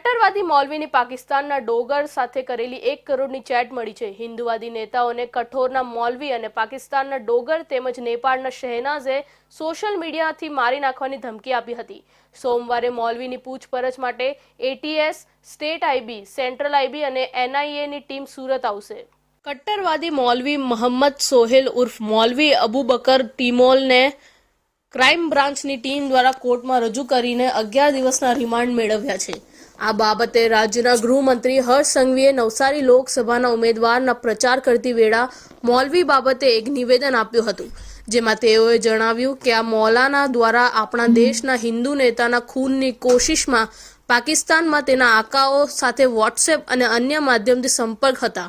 કટ્ટરવાદી મૌલવીની પાકિસ્તાનના ડોગર સાથે કરેલી એક કરોડની ચેટ મળી છે. હિન્દુવાદી નેતાઓને કઠોરના મૌલવી અને પાકિસ્તાનના ડોગર તેમજ નેપાળના શહેનાઝે સોશિયલ મીડિયાથી મારી નાખવાની ધમકી આપી હતી. સોમવારે મૌલવીની પૂછપરછ માટે ATS state IB central IB અને એનઆઈએની ટીમ સુરત આવશે. કટ્ટરવાદી મૌલવી મોહમ્મદ સોહેલ ઉર્ફ મૌલવી અબુબકર ટીમોલને ક્રાઇમ બ્રાન્ચની ટીમ દ્વારા કોર્ટમાં રજૂ કરીને અગિયાર દિવસના રિમાન્ડ મેળવ્યા છે. આ બાબતે રાજ્યના ગૃહમંત્રી હર્ષ સંઘવીએ નવસારી લોકસભાના ઉમેદવારના પ્રચાર કરતી વેળા મૌલવી બાબતે એક નિવેદન આપ્યું હતું, જેમાં તેઓએ જણાવ્યું કે આ મૌલાના દ્વારા આપણા દેશના હિન્દુ નેતાના ખૂનની કોશિશમાં પાકિસ્તાનમાં તેના આકાઓ સાથે વોટ્સએપ અને અન્ય માધ્યમથી સંપર્ક હતા.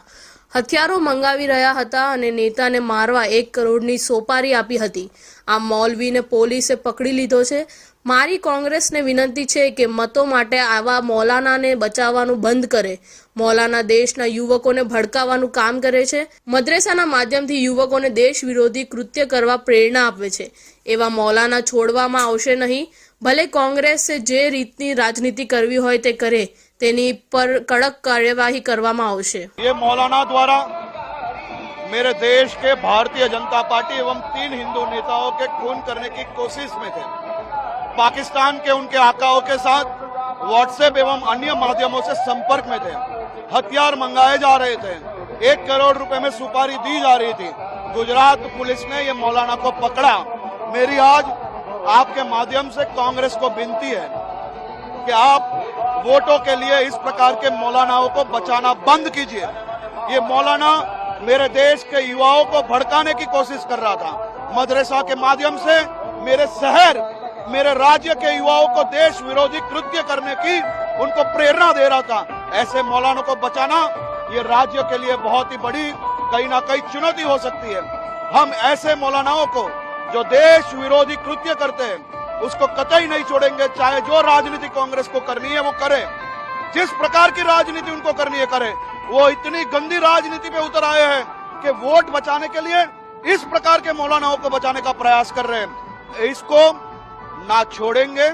હથિયારો મંગાવી રહ્યા હતા અને નેતાને મારવા એક કરોડની સોપારી આપી હતી. આ મૌલવીને પોલીસે પકડી લીધો છે. મારી કોંગ્રેસને વિનંતી છે કે મતો માટે આવા મૌલાનાને બચાવવાનું બંધ કરે. મૌલાના દેશના યુવકોને ભડકાવવાનું કામ કરે છે. મદ્રેસાના માધ્યમથી યુવકોને દેશ વિરોધી કૃત્ય કરવા પ્રેરણા આપે છે. એવા મૌલાના છોડવામાં આવશે નહીં. ભલે કોંગ્રેસે જે રીતની રાજનીતિ કરવી હોય તે કરે તેની પર કડક કાર્યવાહી કરવામાં આવશે ये मौलाना द्वारा मेरे देश के भारतीय जनता पार्टी एवं तीन हिंदू नेताओं के खून करने की कोशिश में थे पाकिस्तान के उनके आकाओं के साथ व्हाट्सएप एवं अन्य माध्यमों से संपर्क में थे हथियार मंगाए जा रहे थे एक करोड़ रुपए में सुपारी दी जा रही थी गुजरात पुलिस ने ये मौलाना को पकड़ा मेरी आज आपके माध्यम से कांग्रेस को विनती है कि आप वोटों के लिए इस प्रकार के मौलानाओं को बचाना बंद कीजिए। ये मौलाना मेरे देश के युवाओं को भड़काने की कोशिश कर रहा था। मदरसा के माध्यम से मेरे शहर, मेरे राज्य के युवाओं को देश विरोधी कृत्य करने की उनको प्रेरणा दे रहा था। ऐसे मौलानों को बचाना ये राज्य के लिए बहुत ही बड़ी, कहीं ना कहीं चुनौती हो सकती है। हम ऐसे मौलानाओं को जो देश विरोधी कृत्य करते हैं, उसको कतई नहीं छोड़ेंगे, चाहे जो राजनीति कांग्रेस को करनी है, वो करे। जिस प्रकार की राजनीति उनको करनी है, करे। वो इतनी गंदी राजनीति पे उतर आए हैं कि वोट बचाने के लिए इस प्रकार के मौलानाओं को बचाने का प्रयास कर रहे हैं। इसको ना छोड़ेंगे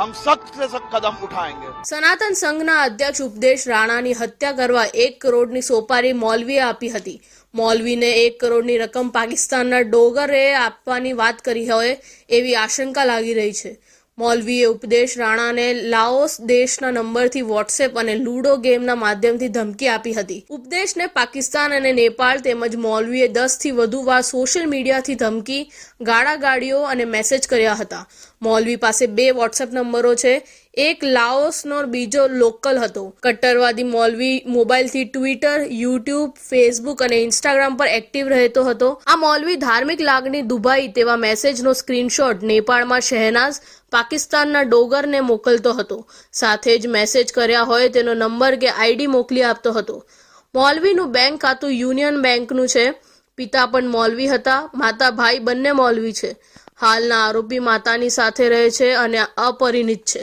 हम सख्त से सख्त कदम उठाएंगे સનાતન સંઘના અધ્યક્ષ ઉપદેશ રાણાની હત્યા કરવા એક કરોડની સોપારી મૌલવીએ આપી હતી મૌલવીને એક કરોડની રકમ પાકિસ્તાનના ડોગરે આપવાની વાત કરી હોય એવી આશંકા લાગી રહી છે મૌલવીએ ઉપદેશ રાણાને લાઓસ દેશના નંબરથી વોટ્સએપ અને લૂડો ગેમના માધ્યમથી ધમકી આપી હતી ઉપદેશને પાકિસ્તાન અને નેપાળ તેમજ મૌલવીએ દસથી વધુ વાર સોશિયલ મીડિયાથી ધમકી ગાળાગાળીઓ અને મેસેજ કર્યા હતા મૌલવી પાસે બે વોટ્સએપ નંબરો છે. એક લાઓસનો બીજો લોકલ હતો. કટ્ટરવાદી મૌલવી મોબાઈલથી ટ્વિટર યુટ્યુબ ફેસબુક અને ઇન્સ્ટાગ્રામ પર એક્ટિવ રહેતો હતો. આ મૌલવી ધાર્મિક લાગણી દુભાઈ તેવા મેસેજનો સ્ક્રીનશોટ નેપાળમાં શહેનાઝ, પાકિસ્તાનના ડોગરને મોકલતો હતો. સાથે જ મેસેજ કર્યા હોય તેનો નંબર કે આઈડી મોકલી આપતો હતો. મૌલવીનું બેંક ખાતું યુનિયન બેંકનું છે. પિતા પણ મૌલવી હતા. માતા ભાઈ બંને મૌલવી છે. હાલના આરોપી માતાની સાથે રહે છે અને અપરિણિત છે.